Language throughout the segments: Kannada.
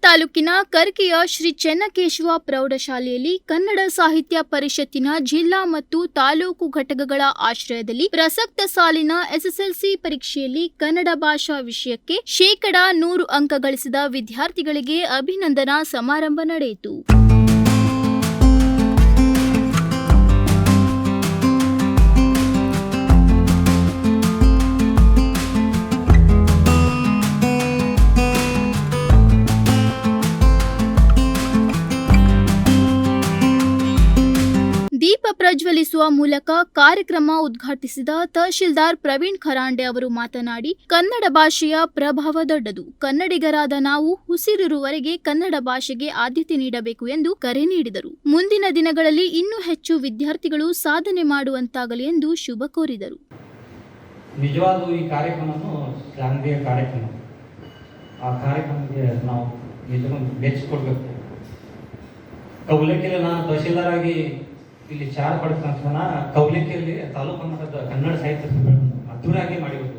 ತಾಲೂಕಿನ ಕರ್ಕಿಯ ಶ್ರೀ ಚೆನ್ನಕೇಶವ ಪ್ರೌಢಶಾಲೆಯಲ್ಲಿ ಕನ್ನಡ ಸಾಹಿತ್ಯ ಪರಿಷತ್ತಿನ ಜಿಲ್ಲಾ ಮತ್ತು ತಾಲೂಕು ಘಟಕಗಳ ಆಶ್ರಯದಲ್ಲಿ ಪ್ರಸಕ್ತ ಸಾಲಿನ ಎಸ್ಎಸ್ಎಲ್ಸಿ ಪರೀಕ್ಷೆಯಲ್ಲಿ ಕನ್ನಡ ಭಾಷಾ ವಿಷಯಕ್ಕೆ ಶೇಕಡಾ ನೂರು ಅಂಕ ಗಳಿಸಿದ ವಿದ್ಯಾರ್ಥಿಗಳಿಗೆ ಅಭಿನಂದನಾ ಸಮಾರಂಭ ನಡೆಯಿತು. ಪ್ರಜ್ವಲಿಸುವ ಮೂಲಕ ಕಾರ್ಯಕ್ರಮ ಉದ್ಘಾಟಿಸಿದ ತಹಶೀಲ್ದಾರ್ ಪ್ರವೀಣ್ ಖರಾಂಡೆ ಅವರು ಮಾತನಾಡಿ, ಕನ್ನಡ ಭಾಷೆಯ ಪ್ರಭಾವ ದೊಡ್ಡದು. ಕನ್ನಡಿಗರಾದ ನಾವು ಉಸಿರಿರುವವರೆಗೆ ಕನ್ನಡ ಭಾಷೆಗೆ ಆದ್ಯತೆ ನೀಡಬೇಕು ಎಂದು ಕರೆ ನೀಡಿದರು. ಮುಂದಿನ ದಿನಗಳಲ್ಲಿ ಇನ್ನೂ ಹೆಚ್ಚು ವಿದ್ಯಾರ್ಥಿಗಳು ಸಾಧನೆ ಮಾಡುವಂತಾಗಲಿ ಎಂದು ಶುಭ ಕೋರಿದರು. ನಿಜವಾದ ಈ ಕಾರ್ಯಕ್ರಮ. ಆ ಕಾರ್ಯಕ್ರಮಕ್ಕೆ ನಾವು ಮೆಚ್ಚಿಕೊಡ್ಬೇಕು ನಾನು ತಹಶೀಲ್ದಾರ್ ಆಗಿ ಇಲ್ಲಿ ಚಾರ್ ತಕ್ಷಣ ಕೌಲಿಕೆಯಲ್ಲಿ ತಾಲೂಕು ಮಟ್ಟದ ಕನ್ನಡ ಸಾಹಿತ್ಯ ಅದ್ದೂರಿಯಾಗಿ ಮಾಡಿರೋದು.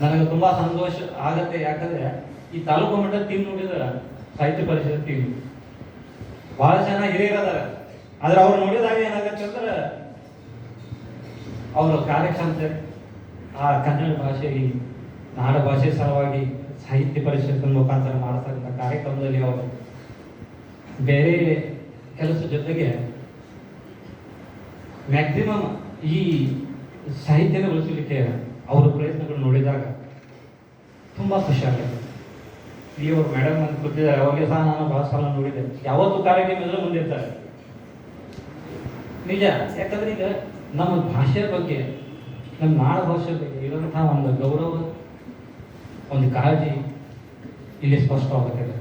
ನನಗೆ ತುಂಬಾ ಸಂತೋಷ ಆಗತ್ತೆ, ಯಾಕಂದ್ರೆ ಈ ತಾಲೂಕು ಮಟ್ಟದ ಟೀಮ್ ನೋಡಿದ್ರೆ ಸಾಹಿತ್ಯ ಪರಿಷತ್ ಟೀಮ್ ಬಹಳ ಜನ ಹಿರಿಯರದಾರ. ಆದ್ರೆ ಅವ್ರು ನೋಡಿದಾಗ ಏನಾಗತ್ತೆ ಅಂದ್ರೆ ಅವರ ಕಾರ್ಯಕ್ಷಮತೆ, ಆ ಕನ್ನಡ ಭಾಷೆ ಈ ನಾಡ ಭಾಷೆ ಸಲುವಾಗಿ ಸಾಹಿತ್ಯ ಪರಿಷತ್ತಿನ ಮುಖಾಂತರ ಮಾಡ್ತಕ್ಕಂಥ ಕಾರ್ಯಕ್ರಮದಲ್ಲಿ ಅವರು ಬೇರೆ ಕೆಲಸ ಜೊತೆಗೆ ಮ್ಯಾಕ್ಸಿಮಮ್ ಈ ಸಾಹಿತ್ಯನ ಉಳಿಸಲಿಕ್ಕೆ ಅವರ ಪ್ರಯತ್ನಗಳು ನೋಡಿದಾಗ ತುಂಬ ಖುಷಿ ಆಗುತ್ತೆ ಈ ಅವರು ಮೇಡಮ್ ಅಂತ ಅವಾಗ ಸಹ ನಾನು ಬಹಳ ಸಲ ನೋಡಿದೆ. ಯಾವತ್ತು ಕಾರ್ಯಕ್ರಮದಲ್ಲೂ ಮುಂದಿರ್ತಾರೆ. ನಿಜ, ಯಾಕಂದ್ರೆ ಈಗ ನಮ್ಮ ಭಾಷೆ ಬಗ್ಗೆ, ನಮ್ಮ ನಾಡ ಭಾಷೆ ಬಗ್ಗೆ ಇರುವಂತಹ ಒಂದು ಗೌರವ, ಒಂದು ಕಾಳಜಿ ಇಲ್ಲಿ ಸ್ಪಷ್ಟವಾಗುತ್ತದೆ.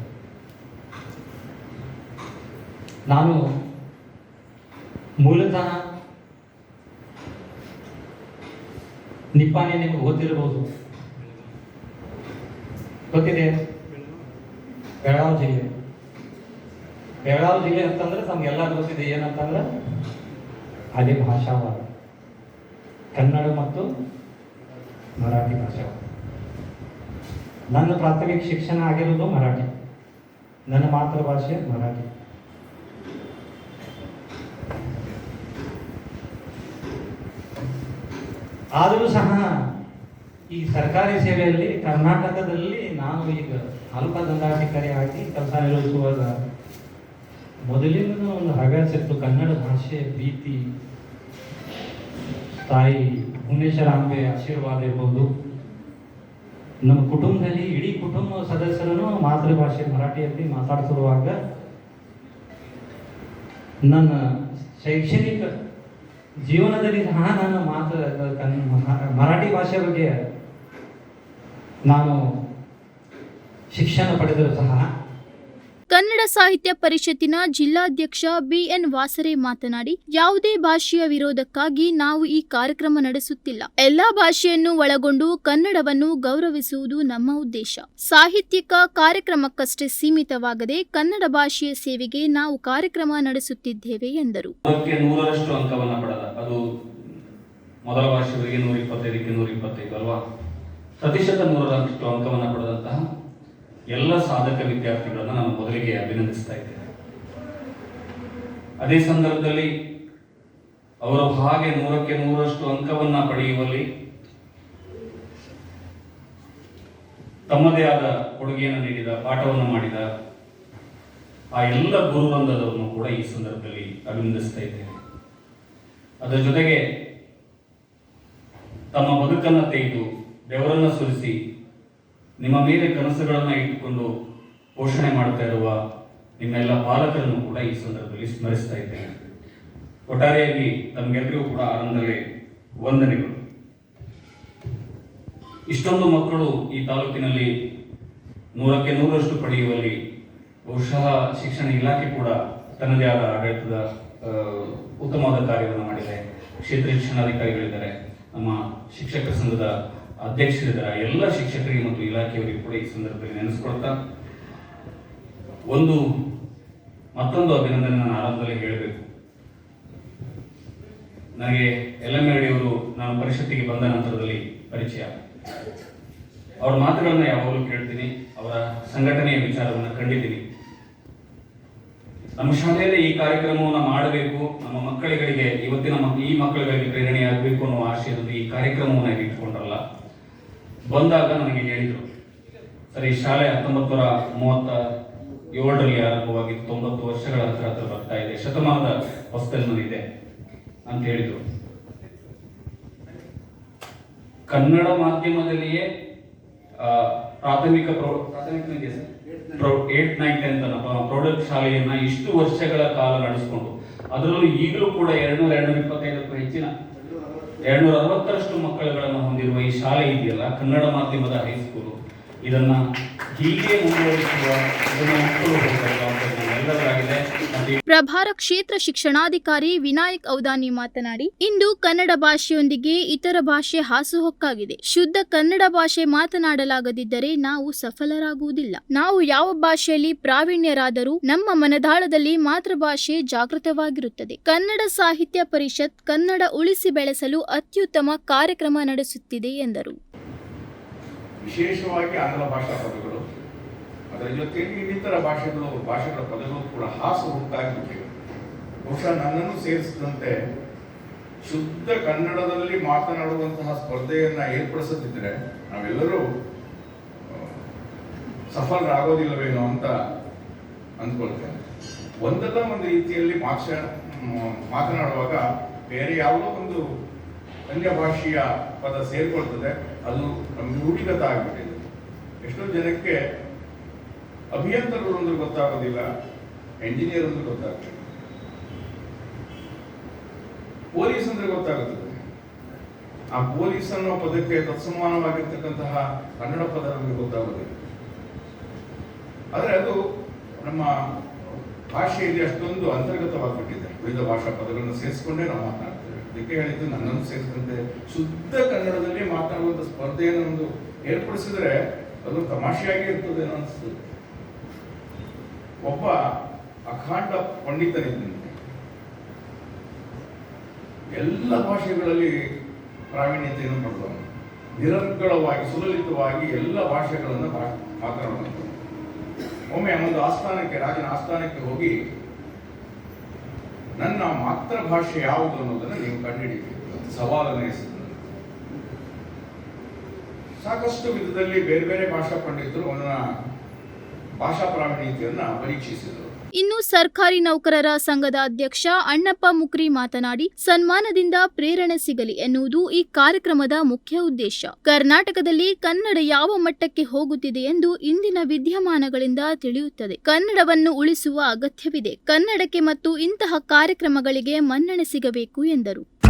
ನಾನು ಮೂಲತಃ ನಿಪ್ಪಾಣಿ ನಿಮಗೆ ಗೊತ್ತಿರಬಹುದು ಗೊತ್ತಿದೆ? ಬೆಳಗಾವಿ ಜಿಲ್ಲೆ. ಬೆಳಗಾವಿ ಜಿಲ್ಲೆ ಅಂತಂದ್ರೆ ನಮ್ಗೆಲ್ಲ ಗೊತ್ತಿದೆ, ಏನಂತಂದ್ರೆ ಅದೇ ಭಾಷಾವಾದ ಕನ್ನಡ ಮತ್ತು ಮರಾಠಿ ಭಾಷಾವಾದ ನನ್ನ ಪ್ರಾಥಮಿಕ ಶಿಕ್ಷಣ ಆಗಿರೋದು ಮರಾಠಿ. ನನ್ನ ಮಾತೃಭಾಷೆ ಮರಾಠಿ. ಆದರೂ ಸಹ ಈ ಸರ್ಕಾರಿ ಸೇವೆಯಲ್ಲಿ ಕರ್ನಾಟಕದಲ್ಲಿ ನಾನು ಈಗ ಅಲ್ಪ ದಂಡಾಧಿಕಾರಿ ಆಗಿ ಕೆಲಸ ನಿರ್ವಹಿಸುವಾಗ ಮೊದಲಿಂದ ಒಂದು ಹವ್ಯಾಸ ಇತ್ತು. ಕನ್ನಡ ಭಾಷೆ ಪ್ರೀತಿ, ತಾಯಿ ಭುವನೇಶ್ವರಾಂಬೆ ಆಶೀರ್ವಾದ ಇರ್ಬೋದು. ನಮ್ಮ ಕುಟುಂಬದಲ್ಲಿ ಇಡೀ ಕುಟುಂಬ ಸದಸ್ಯರನ್ನು ಮಾತೃಭಾಷೆ ಮರಾಠಿಯಲ್ಲಿ ಮಾತಾಡ್ತಿರುವಾಗ ನನ್ನ ಶೈಕ್ಷಣಿಕ ಜೀವನದಲ್ಲಿ ಸಹ ನಾನು ಮಾತು ಮರಾಠಿ ಭಾಷೆ ಬಗ್ಗೆ ನಾನು ಶಿಕ್ಷಣ ಪಡೆದರೂ ಸಹ ಕನ್ನಡ ಸಾಹಿತ್ಯ ಪರಿಷತ್ತಿನ ಜಿಲ್ಲಾಧ್ಯಕ್ಷ ಬಿಎನ್ ವಾಸರೆ ಮಾತನಾಡಿ ಯಾವುದೇ ಭಾಷೆಯ ವಿರೋಧಕ್ಕಾಗಿ ನಾವು ಈ ಕಾರ್ಯಕ್ರಮ ನಡೆಸುತ್ತಿಲ್ಲ. ಎಲ್ಲಾ ಭಾಷೆಯನ್ನು ಒಳಗೊಂಡು ಕನ್ನಡವನ್ನು ಗೌರವಿಸುವುದು ನಮ್ಮ ಉದ್ದೇಶ. ಸಾಹಿತ್ಯಿಕ ಕಾರ್ಯಕ್ರಮಕ್ಕಷ್ಟೇ ಸೀಮಿತವಾಗದೆ ಕನ್ನಡ ಭಾಷೆಯ ಸೇವೆಗೆ ನಾವು ಕಾರ್ಯಕ್ರಮ ನಡೆಸುತ್ತಿದ್ದೇವೆ ಎಂದರು ನೂರಕ್ಕೆ ನೂರರಷ್ಟು ಅಂಕವನ್ನ ಪಡೆದ ಅದು ಮೊದಲ ವರ್ಷಗಳಿಗೆ ನೂರ ಇಪ್ಪತ್ತೈದಕ್ಕೆ ನೂರ ಇಪ್ಪತ್ತೈದು ಅಲ್ವಾ? ಪ್ರತಿಶತ ನೂರರಷ್ಟು ಅಂಕವನ್ನು ಪಡೆದಂತಹ ಎಲ್ಲ ಸಾಧಕ ವಿದ್ಯಾರ್ಥಿಗಳನ್ನು ನಾನು ಮೊದಲಿಗೆ ಅಭಿನಂದಿಸ್ತಾ ಇದ್ದೇನೆ. ಅದೇ ಸಂದರ್ಭದಲ್ಲಿ ಅವರು ಹಾಗೆ ನೂರಕ್ಕೆ ನೂರಷ್ಟು ಅಂಕವನ್ನ ಪಡೆಯುವಲ್ಲಿ ತಮ್ಮದೇ ಆದ ಕೊಡುಗೆಯನ್ನು ನೀಡಿದ, ಪಾಠವನ್ನು ಮಾಡಿದ ಆ ಎಲ್ಲ ಗುರುವೃಂದದವರನ್ನು ಕೂಡ ಈ ಸಂದರ್ಭದಲ್ಲಿ ಅಭಿನಂದಿಸ್ತಾ ಇದ್ದೇನೆ. ಅದರ ಜೊತೆಗೆ ತಮ್ಮ ಬದುಕನ್ನು ತೆಗೆದು ಬೆವರನ್ನು ಸುರಿಸಿ ನಿಮ್ಮ ಮೇಲೆ ಕನಸುಗಳನ್ನು ಇಟ್ಟುಕೊಂಡು ಪೋಷಣೆ ಮಾಡ್ತಾ ಇರುವ ನಿಮ್ಮೆಲ್ಲ ಪಾಲಕರನ್ನು ಕೂಡ ಈ ಸಂದರ್ಭದಲ್ಲಿ ಸ್ಮರಿಸ್ತಾ ಇದ್ದೇನೆ. ಒಟ್ಟಾರೆಯಾಗಿ ತಮಗೆಲ್ಲರಿಗೂ ಕೂಡ ಆನಂದವೇ ವಂದನೆಗಳು. ಇಷ್ಟೊಂದು ಮಕ್ಕಳು ಈ ತಾಲೂಕಿನಲ್ಲಿ ನೂರಕ್ಕೆ ನೂರಷ್ಟು ಪಡೆಯುವಲ್ಲಿ ಬಹುಶಃ ಶಿಕ್ಷಣ ಇಲಾಖೆ ಕೂಡ ತನ್ನದೇ ಆದ ಆಡಳಿತದ ಉತ್ತಮವಾದ ಕಾರ್ಯವನ್ನು ಮಾಡಿದೆ. ಕ್ಷೇತ್ರ ಶಿಕ್ಷಣಾಧಿಕಾರಿಗಳಿದ್ದಾರೆ. ನಮ್ಮ ಶಿಕ್ಷಕ ಸಂಘದ ಅಧ್ಯಕ್ಷರಿದ್ದಾರೆ. ಎಲ್ಲ ಶಿಕ್ಷಕರಿಗೆ ಮತ್ತು ಇಲಾಖೆಯವರಿಗೆ ಕೂಡ ಈ ಸಂದರ್ಭದಲ್ಲಿ ನೆನೆಸ್ಕೊಳ್ತಾ ಒಂದು ಮತ್ತೊಂದು ಅಭಿನಂದನೆ ನಾನು ಆರಂಭದಲ್ಲಿ ಹೇಳಬೇಕು. ನನಗೆ ಎಲ್ ಎಂ ಅವರು ನಾನು ಪರಿಷತ್ತಿಗೆ ಬಂದ ನಂತರದಲ್ಲಿ ಪರಿಚಯ. ಅವರ ಮಾತುಗಳನ್ನು ಯಾವಾಗಲೂ ಕೇಳ್ತೀನಿ. ಅವರ ಸಂಘಟನೆಯ ವಿಚಾರವನ್ನು ಕಂಡಿದ್ದೀನಿ. ನಮ್ಮ ಶಾಲೆಯಲ್ಲಿ ಈ ಕಾರ್ಯಕ್ರಮವನ್ನು ಮಾಡಬೇಕು. ನಮ್ಮ ಮಕ್ಕಳುಗಳಿಗೆ ಇವತ್ತಿನ ಈ ಮಕ್ಕಳುಗಳಿಗೆ ಪ್ರೇರಣೆಯಾಗಬೇಕು ಅನ್ನೋ ಆಶಯದಲ್ಲಿ ಈ ಕಾರ್ಯಕ್ರಮವನ್ನು ಇಟ್ಕೊಂಡ್ರಲ್ಲ. ಬಂದಾಗ ನನಗೆ ಹೇಳಿದರು, ಸರ್ ಶಾಲೆ ಹತ್ತೊಂಬತ್ತು ನೂರ ಮೂವತ್ತ ಏಳರಲ್ಲಿ ಆರಂಭವಾಗಿ ತೊಂಬತ್ತು ವರ್ಷಗಳ ಹತ್ರ ಹತ್ರ ಬರ್ತಾ ಇದೆ, ಶತಮಾನದ ಹೊಸತಲ್ಲಿದೆ ಅಂತ ಹೇಳಿದರು. ಕನ್ನಡ ಮಾಧ್ಯಮದಲ್ಲಿಯೇ ಪ್ರಾಥಮಿಕ ಪ್ರೌಢ ಪ್ರಾಥಮಿಕ ಏಟ್, ನೈನ್ ಪ್ರೌಢ ಶಾಲೆಯನ್ನ ಇಷ್ಟು ವರ್ಷಗಳ ಕಾಲ ನಡೆಸಿಕೊಂಡು, ಅದರಲ್ಲೂ ಈಗಲೂ ಕೂಡ ಎರಡ್ನೂರ ಎರಡ್ನೂರ ಇಪ್ಪತ್ತೈದಕ್ಕೂ ಹೆಚ್ಚಿನ ಎರಡ್ನೂರ ಅರವತ್ತರಷ್ಟು ಮಕ್ಕಳುಗಳನ್ನು ಹೊಂದಿರುವ ಈ ಶಾಲೆ ಇದೆಯಲ್ಲ, ಕನ್ನಡ ಮಾಧ್ಯಮದ ಹೈಸ್ಕೂಲು. ಇದನ್ನ ಹೀಗೆ ಮುಂದುವರಿಸುವ ಇದನ್ನು ಪ್ರಭಾರ ಕ್ಷೇತ್ರ ಶಿಕ್ಷಣಾಧಿಕಾರಿ ವಿನಾಯಕ್ ಔದಾನಿ ಮಾತನಾಡಿ, ಇಂದು ಕನ್ನಡ ಭಾಷೆಯೊಂದಿಗೆ ಇತರ ಭಾಷೆ ಹಾಸುಹೊಕ್ಕಾಗಿದೆ ಶುದ್ಧ ಕನ್ನಡ ಭಾಷೆ ಮಾತನಾಡಲಾಗದಿದ್ದರೆ ನಾವು ಸಫಲರಾಗುವುದಿಲ್ಲ. ನಾವು ಯಾವ ಭಾಷೆಯಲ್ಲಿ ಪ್ರಾವೀಣ್ಯರಾದರೂ ನಮ್ಮ ಮನದಾಳದಲ್ಲಿ ಮಾತೃಭಾಷೆ ಜಾಗೃತವಾಗಿರುತ್ತದೆ. ಕನ್ನಡ ಸಾಹಿತ್ಯ ಪರಿಷತ್ ಕನ್ನಡ ಉಳಿಸಿ ಬೆಳೆಸಲು ಅತ್ಯುತ್ತಮ ಕಾರ್ಯಕ್ರಮ ನಡೆಸುತ್ತಿದೆ ಎಂದರು. ವಿಶೇಷವಾಗಿ ಆಂಗ್ಲ ಭಾಷಾ ಪದಗಳು. ಅದರ ಜೊತೆಗೆ ಇನ್ನಿತರ ಭಾಷೆಗಳು, ಭಾಷೆಗಳ ಪದಗಳು ಕೂಡ ಹಾಸು ಉಂಟಾಗಿ ಬಹುಶಃ ನನ್ನನ್ನು ಸೇರಿಸಿದಂತೆ ಶುದ್ಧ ಕನ್ನಡದಲ್ಲಿ ಮಾತನಾಡುವಂತಹ ಸ್ಪರ್ಧೆಯನ್ನು ಏರ್ಪಡಿಸದಿದ್ದರೆ ನಾವೆಲ್ಲರೂ ಸಫಲರಾಗೋದಿಲ್ಲವೇನೋ ಅಂತ ಅಂದ್ಕೊಳ್ತೇನೆ. ಒಂದಲ್ಲ ಒಂದು ರೀತಿಯಲ್ಲಿ ಮಾತಾಡುವಾಗ ಮಾತನಾಡುವಾಗ ಬೇರೆ ಯಾವುದೋ ಒಂದು ಅನ್ಯ ಭಾಷೆಯ ಪದ ಸೇರ್ಕೊಳ್ತದೆ, ಅದು ನಮಗೆ ರೂಢಿಗತ ಆಗಿಬಿಟ್ಟಿದೆ ಎಷ್ಟೋ ಜನಕ್ಕೆ ಅಭಿಯಂತರರು ಅಂದ್ರೆ ಗೊತ್ತಾಗೋದಿಲ್ಲ ಎಂಜಿನಿಯರ್ ಅಂದ್ರೆ ಗೊತ್ತಾಗ್ತದೆ ಪೊಲೀಸ್ ಅಂದ್ರೆ ಗೊತ್ತಾಗುತ್ತದೆ. ಆ ಪೊಲೀಸ್ ಅನ್ನೋ ಪದಕ್ಕೆ ತತ್ಸಮಾನವಾಗಿರ್ತಕ್ಕಂತಹ ಕನ್ನಡ ಪದ ನಮಗೆ ಗೊತ್ತಾಗೋದಿಲ್ಲ. ಆದರೆ ಅದು ನಮ್ಮ ಭಾಷೆಯಲ್ಲಿ ಅಷ್ಟೊಂದು ಅಂತರ್ಗತವಾಗಿಬಿಟ್ಟಿದೆ. ವಿವಿಧ ಭಾಷಾ ಪದಗಳನ್ನು ಸೇರಿಸಿಕೊಂಡೇ ನಾವು ಮಾತನಾಡ್ತೇವೆ ಅದಕ್ಕೆ ಹೇಳಿದ್ದು ನನ್ನನ್ನು ಸೇರಿಸಿದಂತೆ ಶುದ್ಧ ಕನ್ನಡದಲ್ಲಿ ಮಾತನಾಡುವಂಥ ಸ್ಪರ್ಧೆಯನ್ನು ಒಂದು ಏರ್ಪಡಿಸಿದ್ರೆ ಅದು ತಮಾಷೆಯಾಗಿ ಇರ್ತದೆ ಅನಿಸ್ತದೆ ಒಬ್ಬ ಅಖಂಡ ಪಂಡಿತನಿದ್ದಂತೆ ಎಲ್ಲ ಭಾಷೆಗಳಲ್ಲಿ ಪ್ರಾವೀಣ್ಯತೆಯನ್ನು ಪಡೆದವನು. ನಿರರ್ಗಳವಾಗಿ, ಸುಲಲಿತವಾಗಿ ಎಲ್ಲ ಭಾಷೆಗಳನ್ನು ಮಾತನಾಡುವಂಥವನು ಒಮ್ಮೆ ಒಂದು ಆಸ್ಥಾನಕ್ಕೆ, ರಾಜನ ಆಸ್ಥಾನಕ್ಕೆ ಹೋಗಿ ನನ್ನ ಮಾತೃಭಾಷೆ ಯಾವುದು ಅನ್ನೋದನ್ನು ನೀವು ಕಂಡುಹಿಡಿಯಬೇಕು ಸವಾಲನ್ನು ಸಾಕಷ್ಟು ವಿಧದಲ್ಲಿ ಬೇರೆ ಬೇರೆ ಭಾಷಾ ಪಂಡಿತರು ಅವನ ಭಾಷಾ ಪ್ರಾವೀಣ್ಯತೆಯನ್ನ ಪರೀಕ್ಷಿಸಿದರು. ಇನ್ನು ಸರ್ಕಾರಿ ನೌಕರರ ಸಂಘದ ಅಧ್ಯಕ್ಷ ಅಣ್ಣಪ್ಪ ಮುಕ್ರಿ ಮಾತನಾಡಿ, ಸನ್ಮಾನದಿಂದ ಪ್ರೇರಣೆ ಸಿಗಲಿ ಎನ್ನುವುದು ಈ ಕಾರ್ಯಕ್ರಮದ ಮುಖ್ಯ ಉದ್ದೇಶ. ಕರ್ನಾಟಕದಲ್ಲಿ ಕನ್ನಡ ಯಾವ ಮಟ್ಟಕ್ಕೆ ಹೋಗುತ್ತಿದೆ ಎಂದು ಇಂದಿನ ವಿದ್ಯಮಾನಗಳಿಂದ ತಿಳಿಯುತ್ತದೆ. ಕನ್ನಡವನ್ನು ಉಳಿಸುವ ಅಗತ್ಯವಿದೆ. ಕನ್ನಡಕ್ಕೆ ಮತ್ತು ಇಂತಹ ಕಾರ್ಯಕ್ರಮಗಳಿಗೆ ಮನ್ನಣೆ ಸಿಗಬೇಕು ಎಂದರು.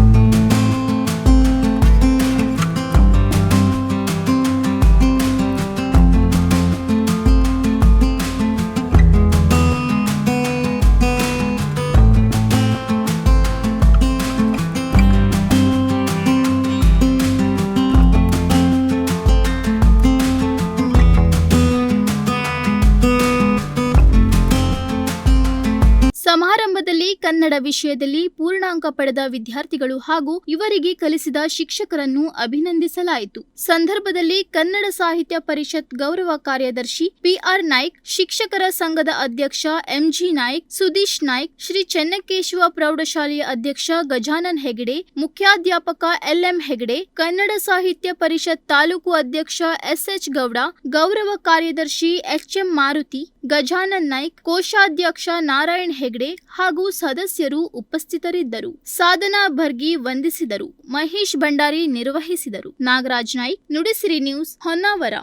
ಕನ್ನಡ ವಿಷಯದಲ್ಲಿ ಪೂರ್ಣಾಂಕ ಪಡೆದ ವಿದ್ಯಾರ್ಥಿಗಳು ಹಾಗೂ ಇವರಿಗೆ ಕಲಿಸಿದ ಶಿಕ್ಷಕರನ್ನು ಅಭಿನಂದಿಸಲಾಯಿತು. ಸಂದರ್ಭದಲ್ಲಿ ಕನ್ನಡ ಸಾಹಿತ್ಯ ಪರಿಷತ್ ಗೌರವ ಕಾರ್ಯದರ್ಶಿ ಪಿಆರ್ ನಾಯ್ಕ್, ಶಿಕ್ಷಕರ ಸಂಘದ ಅಧ್ಯಕ್ಷ ಎಂಜಿ ನಾಯ್ಕ್, ಸುದೀಶ್ ನಾಯ್ಕ್, ಶ್ರೀ ಚೆನ್ನಕೇಶವ ಪ್ರೌಢಶಾಲೆಯ ಅಧ್ಯಕ್ಷ ಗಜಾನನ್ ಹೆಗಡೆ, ಮುಖ್ಯಾಧ್ಯಾಪಕ ಎಲ್ಎಂ ಹೆಗಡೆ, ಕನ್ನಡ ಸಾಹಿತ್ಯ ಪರಿಷತ್ ತಾಲೂಕು ಅಧ್ಯಕ್ಷ ಎಸ್ಎಚ್ ಗೌಡ, ಗೌರವ ಕಾರ್ಯದರ್ಶಿ ಎಚ್ಎಂ ಮಾರುತಿ, ಗಜಾನನ್ ನಾಯ್ಕ್, ಕೋಶಾಧ್ಯಕ್ಷ ನಾರಾಯಣ್ ಹೆಗಡೆ ಹಾಗೂ ಸದಸ್ಯರು ಉಪಸ್ಥಿತರಿದ್ದರು. ಸಾಧನಾ ಭರ್ಗಿ ವಂದಿಸಿದರು. ಮಹೇಶ್ ಭಂಡಾರಿ ನಿರ್ವಹಿಸಿದರು. ನಾಗರಾಜ್ ನಾಯ್ಕ್ ನುಡಿಸಿರಿ ನ್ಯೂಸ್ ಹೊನ್ನಾವರ.